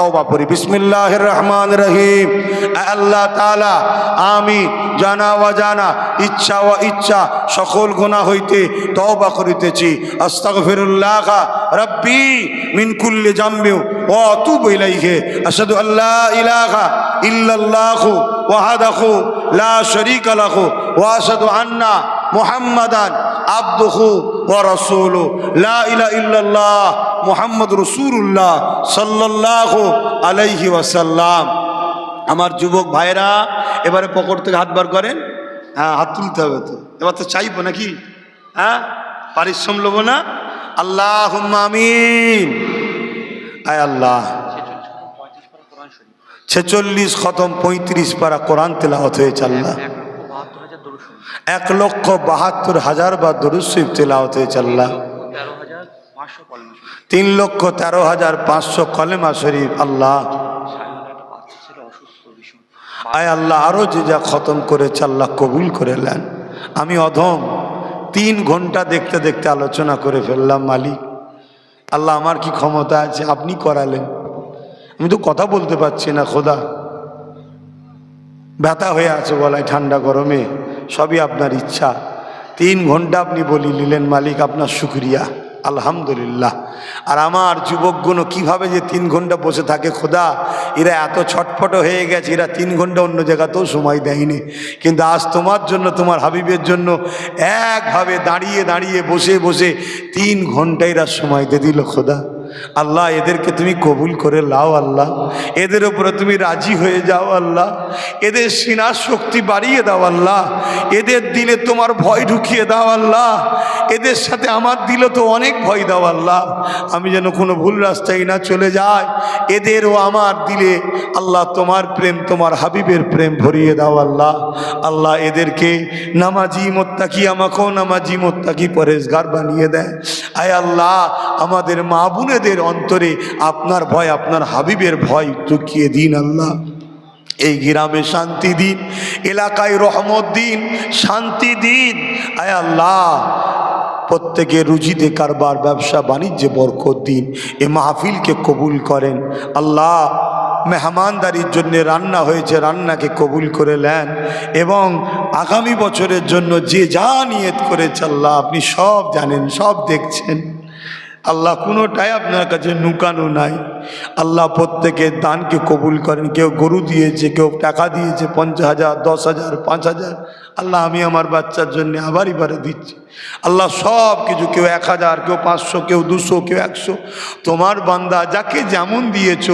তওবা পড়ি বিসমিল্লাহ রহমান রহিম। আল্লাহ তাআলা আমি জানা ওয়া জানা ইচ্ছা ওয়া ইচ্ছা সকল গুনাহ হইতে তওবা করিতেছি। আস্তাগফিরুল্লাহ রব্বি মিন কুল্লি জামবি ওয়া আতুবু ইলাইহি। আশহাদু আল্লা ইলাহা ইল্লাল্লাহু ওয়াহদাহু লা শারীকা লাহু ওয়া আশহাদু আন্না মুহাম্মাদান আবদুহু ওয়া রাসূলু মুহাম্মদ রাসূলুল্লাহ সাল্লাল্লাহু আলাইহি ওয়াসাল্লাম। আমার যুবক ভাইরা, এবারে পকেট থেকে হাত বার করেন। হ্যাঁ হাত তুলতে হবে তো। এবার তো চাইব নাকি? হ্যাঁ পারিশ্রম লোবো না। আল্লাহ আমিন। আয় আল্লাহ। ছেচল্লিশ খতম, পঁয়ত্রিশ পারা কোরআন তেলাওয়াত হয়েছে আল্লাহ। এক লক্ষ বাহাত্তর হাজার বা দরুসিফ তেলাওয়াত হয়েছে আল্লাহ তিন লক্ষ তেরো হাজার পাঁচশো কলেমা শরীফ, আল্লাহ। আয় আল্লাহ আরও যে যা খতম করেছে আল্লাহ কবুল করে নেন। আমি অধম, তিন ঘণ্টা দেখতে দেখতে আলোচনা করে ফেললাম, মালিক। আল্লাহ, আমার কি ক্ষমতা আছে? আপনি করালেন। আমি তো কথা বলতে পারছি না, খোদা। ব্যথা হয়ে আছে বলায় ঠান্ডা গরমে। সবই আপনার ইচ্ছা। তিন ঘণ্টা আপনি বলি নিলেন, মালিক আপনার শুক্রিয়া। আলহামদুলিল্লাহ। আর আমার যুবকগুলো কীভাবে যে তিন ঘণ্টা বসে থাকে, খোদা, এরা এত ছটফট হয়ে গেছে, এরা তিন ঘণ্টা অন্য জায়গাতেও সময় দেয়নি। কিন্তু আজ তোমার জন্য, তোমার হাবিবের জন্য একভাবে দাঁড়িয়ে দাঁড়িয়ে বসে বসে তিন ঘণ্টা এরা সময় দিয়ে দিল, খোদা। আল্লাহ, এদেরকে তুমি কবুল করে লাও আল্লাহ। এদের উপরে তুমি রাজি হয়ে যাও আল্লাহ। এদের সিনার শক্তি বাড়িয়ে দাও আল্লাহ। এদের দিলে তোমার ভয় ঢুকিয়ে দাও আল্লাহ। এদের সাথে আমার দিলে তো অনেক ভয় দাও আল্লাহ। আমি যেন কোনো ভুল রাস্তায় না চলে যায় এদেরও আমার দিলে আল্লাহ, তোমার প্রেম, তোমার হাবিবের প্রেম ভরিয়ে দাও আল্লাহ। আল্লাহ, এদেরকে নামাজি মোত্তাকি আমাকেও নামাজি মোত্তাকি পরেশগার বানিয়ে দেয়। আয় আল্লাহ, আমাদের মা বোনেদের অন্তরে আপনার ভয়, আপনার হাবিবের ভয় চুকিয়ে দিন আল্লাহ। এই গ্রামে শান্তি দিন, এলাকায় রহমত দিন, শান্তি দিন। আয় আল্লাহ, প্রত্যেকে রুজিতে কারবার, ব্যবসা, বাণিজ্যে বরকত দিন, এ মাহফিলকে কবুল করেন। আল্লাহ মেহমানদারির জন্য রান্না হয়েছে, রান্নাকে কবুল করে নেন এবং আগামী বছরের জন্য যে যা নিয়ত করেছে আল্লাহ, আপনি সব জানেন, সব দেখছেন। আল্লাহ কোনোটাই আপনার কাছে নুকানো নাই। আল্লাহ প্রত্যেকের দানকে কবুল করেন, কেউ গরু দিয়েছে, কেউ টাকা দিয়েছে, পঞ্চাশ হাজার, দশ হাজার, পাঁচ হাজার। আল্লাহ আমি আমার বাচ্চার জন্য আবার এবারে দিচ্ছি। আল্লাহ সব কিছু, কেউ এক হাজার, কেউ পাঁচশো, কেউ দুশো, কেউ একশো। তোমার বান্দা যাকে যেমন দিয়েছ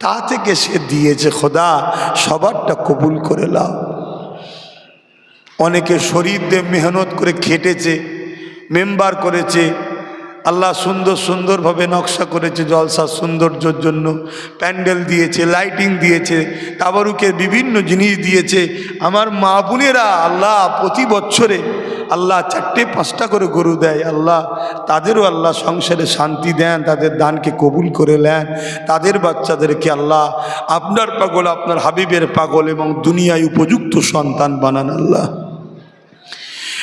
তা থেকে সে দিয়েছে, খোদা, সবারটা কবুল করে লাও অনেকে শরীর দিয়ে মেহনত করে খেটেছে, মেম্বার করেছে আল্লাহ সুন্দর সুন্দরভাবে নকশা করেছে জলসার সৌন্দর্যর জন্য। প্যান্ডেল দিয়েছে, লাইটিং দিয়েছে, তাবারুকের বিভিন্ন জিনিস দিয়েছে। আমার মা বোনেরা আল্লাহ প্রতি বছরে আল্লাহ চারটে পাঁচটা করে গরু দেয়। আল্লাহ তাদেরও আল্লাহ সংসারে শান্তি দেন, তাদের দানকে কবুল করে নেন। তাদের বাচ্চাদেরকে আল্লাহ আপনার পাগল, আপনার হাবিবের পাগল এবং দুনিয়ায় উপযুক্ত সন্তান বানান আল্লাহ।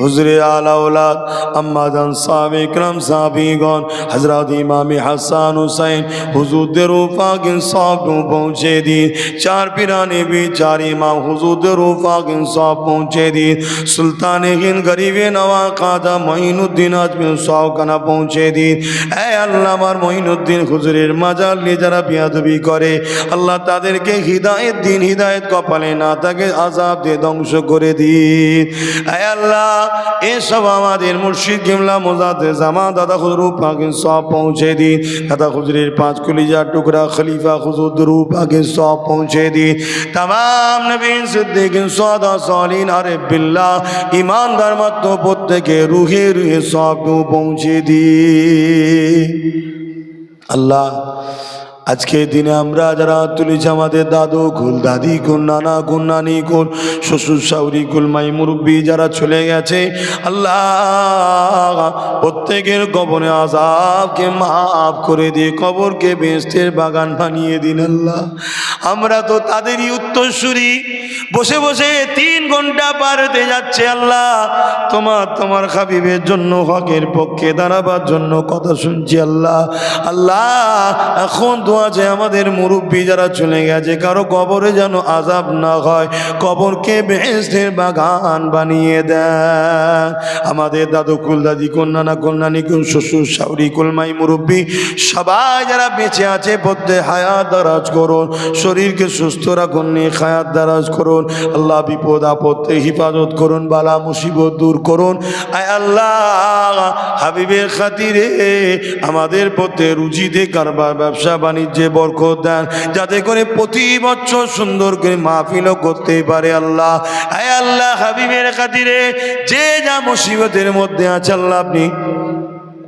হুজরে আলাউলাদ আম্মাদান সাবিকরাম সাবিগণ হজরত ইমাম হাসান হুসাইন হুজুরদের উফাকিন সব পৌঁছে দিন চার পিরানে भी चार इमाम हुजूर रूफा सब पहुँचे दी सुल्तान हिंद गरीबे नवा खादा মঈনুদ্দিন আজমির সহকানা পৌঁছে দিন এ আল্লাহ আমার মঈনুদ্দিন হুজুরের মাজার নিয়ে যারা বিয়াদবি করে আল্লাহ তাদেরকে হৃদায়ত দিন হৃদায়ত কপালে না তাকে আজাব দিয়ে ধ্বংস করে দিন এ আল্লাহ এসব আমাদের মুর্শিদ কিমলা মোজাদে জামা দাদা হুজুর পাকিন সব পৌঁছে দিন। দাদা হুজুরের পাঁচ কলিজার টুকরা, খলিফা হুজুর পাকিন সব পৌঁছে দিন। তাম নবীন সিদ্দিকিন, সদা সলিন, আরে বিল্লাহ, ইমানদার মাত্র প্রত্যেকে রুহে রুহে সব পৌঁছে দি আল্লাহ আজকে দিনে আমরা যারা তুলেছি আমাদের দাদু কুল দাদি কুল নানা কুল নানি কুল শ্বশুর, শাউরি কুল মাই মুরব্বী যারা চলে গেছে, আল্লাহ প্রত্যেকের কবরে আজাবকে মাফ করে দিয়ে কবরকে বেস্তের বাগান বানিয়ে দিন, আল্লাহ। আমরা তো তাদেরই উত্তরসূরি। বসে বসে তিন ঘণ্টা পার হতে যাচ্ছে, আল্লাহ। তোমার তোমার খাবিবের জন্য, হকের পক্ষে দাঁড়াবার জন্য কথা শুনছি, আল্লাহ। আল্লাহ, এখন তো আছে আমাদের মুরব্বী যারা চলে গেছে, কারও কবরে যেন আজাব না হয়, কবরকে বেহেস্তের বাগান বানিয়ে দেন। আমাদের দাদু কুল দাদি কন্যানা কন্যানি কুল শ্বশুর শাউরি, কুলমাই মুরব্বী, সবাই যারা বেঁচে আছে পদ্মে হায়াত দারাজ করুন, শরীরকে সুস্থ রাখুন নিয়ে হায়াত দারাজ করুন, আল্লাহ বিপদ আপদে হিফাজত করুন, বালা মুসিবত দূর করুন। আয় আল্লাহ হাবিবের খাতিরে আমাদের পথে রুজিতে কারবার, ব্যবসা বাণিজ্যে বরকত দেন, যাতে করে প্রতি বছর সুন্দর করে মাহফিলও করতে পারে আল্লাহ। হ্যাঁ আল্লাহ হাবিবের খাতিরে যে যা মুসিবতের মধ্যে আছে আল্লাহ আপনি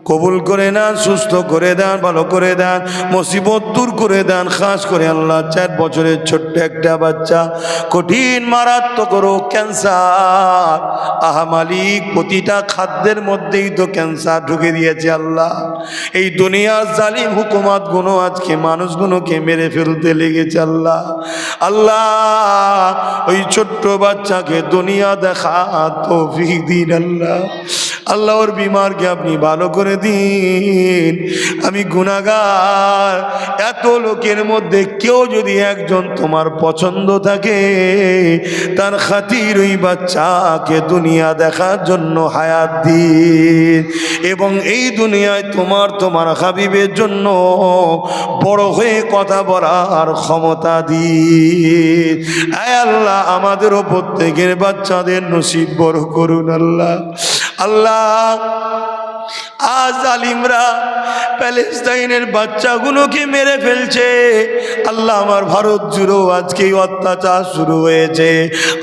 কবুল করে নেন, সুস্থ করে দেন, ভালো করে দেন, মুসিবত দূর করে দেন, খাস করে আল্লাহ চার বছরের ছোট্ট একটা বাচ্চা। কঠিন, মারাত্মক রোগ, ক্যান্সার। আহা মালিক, প্রতিটা খাদ্যের মধ্যেই তো ক্যান্সার ঢুকে দিয়েছে আল্লাহ। এই দুনিয়ার জালিম হুকুমাতগুলো আজকে মানুষগুলোকে মেরে ফেলতে লেগেছে আল্লাহ। আল্লাহ, ওই ছোট্ট বাচ্চাকে দুনিয়া দেখা তৌফিক দিন আল্লাহ। আল্লাহ ওর বিমারকে আপনি ভালো করে দিন। আমি গুণাগার এত লোকের মধ্যে কেউ যদি একজন তোমার পছন্দ থাকে, তার খাতির ওই বাচ্চাকে দুনিয়া দেখার জন্য হায়াত দিন। এবং এই দুনিয়ায় তোমার তোমার হাবিবের জন্য বড় হয়ে কথা বলার ক্ষমতা দিন। আয় আল্লাহ আমাদেরও প্রত্যেকের বাচ্চাদের নসিব বড় করুন আল্লাহ। আল্লাহ আজ আলিমরা প্যালেস্তাইনের বাচ্চাগুলোকে মেরে ফেলছে? আল্লাহ আমার ভারত জুড়েও আজকে অত্যাচার শুরু হয়েছে।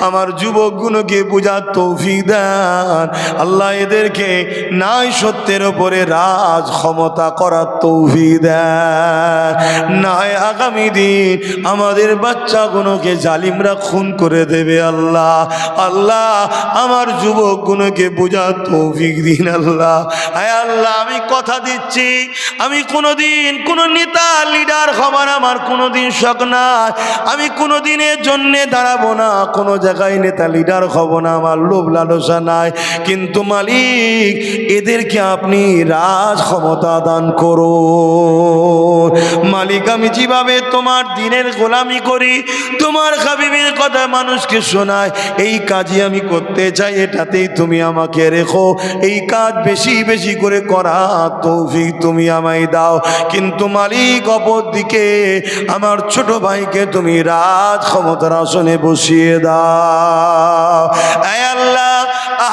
আমার যুবকগুলোকে বোঝার তৌফিক দেন। আল্লাহ এদেরকে নাই সত্যের ওপরে রাজ ক্ষমতা করার তৌফিক দেন। নাই আগামী দিন আমাদের বাচ্চাগুলোকে জালিমরা খুন করে দেবে আল্লাহ। আল্লাহ আমার যুবকগুলোকে বোঝার তৌফিক দিন আল্লাহ। আয় আল্লাহ, আমি কথা দিচ্ছি। আমি কোনোদিন কোনো নেতা লিডার হবার আমার কোনোদিন শখ নাই। আমি কোনো দিনের জন্যে দাঁড়াবো না, কোনো জায়গায় নেতা লিডার হব না, আমার লোভ লালসা নাই। কিন্তু মালিক, এদেরকে আপনি রাজ ক্ষমতা দান করো মালিক, আমি যেভাবে তোমার দিনের গোলামি করি, তোমার খাবিবের কথা মানুষকে শোনায় এই কাজই আমি করতে চাই, এটাতেই তুমি আমাকে রেখো। এই কাজ বেশি বেশি করে করা তৌফিক তুমি আমায় দাও। কিন্তু মালিক অপর দিকে আমার ছোট ভাইকে তুমি রাজ ক্ষমতার আসনে বসিয়ে দাও। আল্লাহ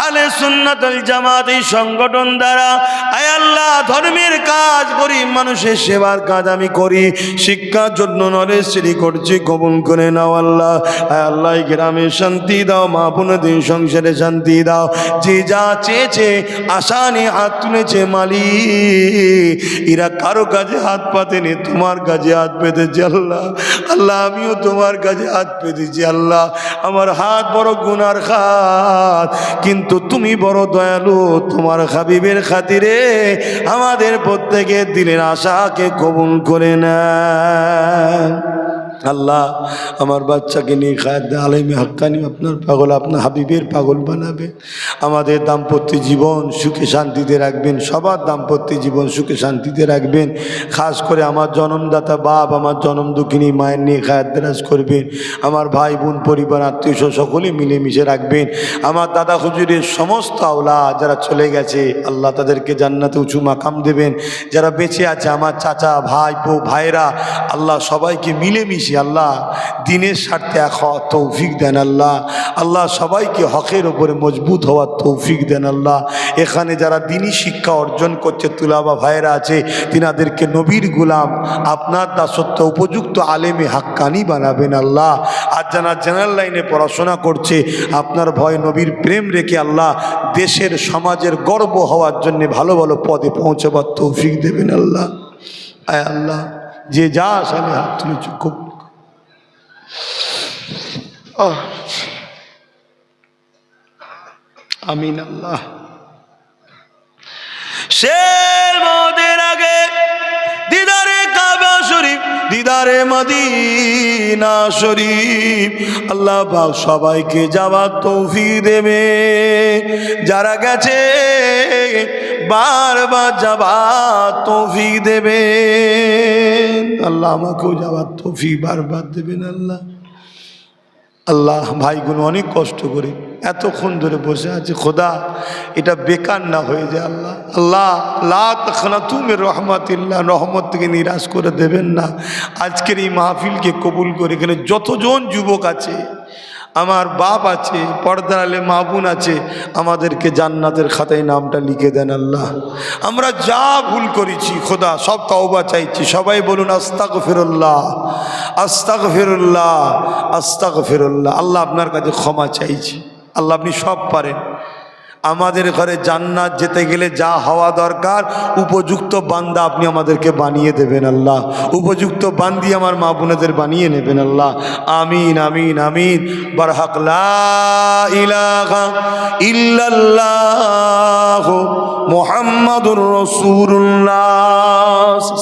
আহলে সুন্নাতুল জামাত এই সংগঠন দ্বারা, আয় আল্লাহ, ধর্মের কাজ করি, মানুষের সেবার কাজ আমি করি, শিক্ষার জন্য নরেশ শ্রী করছি, কবুল করে নাও আল্লাহ। আয় আল্লাহ গ্রামে শান্তি দাও, মা বোনদের সংসারে শান্তি দাও। যে যা চেয়েছে, আশা নিয়ে হাত তুলেছে মালিক। এরা কারও কাজে হাত পাতেনি, তোমার কাজে হাত পেতেছে আল্লাহ। আল্লাহ, আমিও তোমার কাজে হাত পেতেছি আল্লাহ। আমার হাত বড় গুনার হাত কিন্তু তুমি বড় দয়ালু তোমার হাবিবের খাতিরে আমাদের প্রত্যেকের দিনের আশাকে কবুল করে নেন আল্লাহ, আমার বাচ্চাকে নিয়ে খাদ্য আলেমে হাক্কানি, আপনার পাগল, আপনার হাবিবের পাগল বানাবে। আমাদের দাম্পত্য জীবন সুখে শান্তিতে রাখবেন, সবার দাম্পত্য জীবন সুখে শান্তিতে রাখবেন। খাস করে আমার জনমদাতা বাপ, আমার জনম দুঃখিনী মায়ের নিয়ে খায়াদ্দারাজ করবেন। আমার ভাই বোন, পরিবার, আত্মীয় স্বজন সকলে মিলেমিশে রাখবেন। আমার দাদা হুজুরের সমস্ত আওলা যারা চলে গেছে, আল্লাহ তাদেরকে জান্নাতে উঁচু মাকাম দেবেন। যারা বেঁচে আছে, আমার চাচা, ভাই, বউ ভাইরা আল্লাহ সবাইকে মিলেমিশে আল্লাহ, দিনের স্বার্থে এক হওয়ার তৌফিক দেন আল্লাহ আল্লাহ সবাইকে হকের ওপরে মজবুত হওয়ার তৌফিক দেন আল্লাহ এখানে যারা দিনই শিক্ষা অর্জন করছে, তুলাবা ভাইয়েরা আছে, তিনাদেরকে নবীর গুলাম, আপনার দাসত্ব উপযুক্ত আলেমে হাক্কানি বানাবেন আল্লাহ আর যারা জেনারেল লাইনে পড়াশোনা করছে, আপনার ভয় নবীর প্রেম রেখে আল্লাহ দেশের সমাজের গর্ব হওয়ার জন্য ভালো ভালো পদে পৌঁছাবার তৌফিক দেবেন আল্লাহ আয় আল্লাহ, যে যা সালে হাত করো। আহ। আমিন আল্লাহ। শের মদের আগে দিদারে কাবা শরীফ, দিদারে মদিনা শরীফ। আল্লাহ পাক সবাইকে যাওয়ার তৌফি দেবে। যারা গেছে বারবার যাবার তৌফি দেবে। আল্লাহ আমাকেও যাওয়ার তৌফি বারবার দেবেন আল্লাহ। আল্লাহ ভাইগুলো অনেক কষ্ট করে এতক্ষণ ধরে বসে আছে। খোদা, এটা বেকার না হয়ে যায় আল্লাহ। আল্লাহ লাখানা তুমি রহমাতিল্লাহ, রহমত থেকে নিরাশ করে দেবেন না। আজকের এই মাহফিলকে কবুল করে এখানে যতজন যুবক আছে আমার বাপ আছে, পর্দার আলে মাবুন আছে, আমাদেরকে জান্নাতের খাতায় নামটা লিখে দেন আল্লাহ। আমরা যা ভুল করেছি, খোদা, সব তওবা চাইছি। সবাই বলুন আস্তাক ফেরুল্লাহ আস্তাক ফেরুল্লাহ আস্তাক ফেরুল্লাহ আল্লাহ আপনার কাছে ক্ষমা চাইছি। আল্লাহ আপনি সব পারেন। আমাদের ঘরে জান্নাত যেতে গেলে যা হওয়া দরকার, উপযুক্ত বান্দা আপনি আমাদেরকে বানিয়ে দেবেন আল্লাহ। উপযুক্ত বান্দি আমার মা বোনেদের বানিয়ে নেবেন আল্লাহ। আমিন আমিন আমিন। বারহাক লা ইলাহা ইল্লাল্লাহ মুহাম্মাদুর রাসূলুল্লাহ।